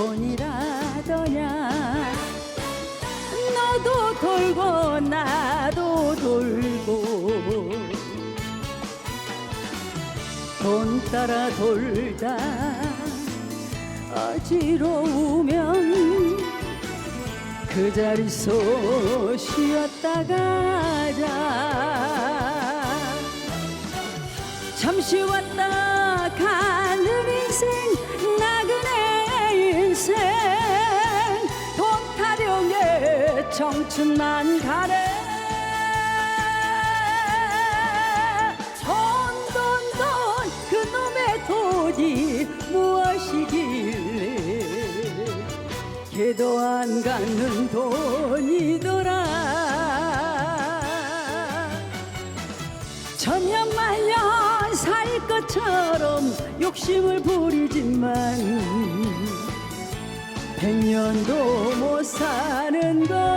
돈이라더냐? 너도 돌고 나도 돌고 돈 따라 돌다 어지러우면 그 자리서 쉬었다 가자. 잠시 왔다. 청춘만 가네 돈돈돈 그놈의 돈이 무엇이길래 개도 안 갖는 돈이더라. 천년만년 살 것처럼 욕심을 부리지만 백년도 못 사는 것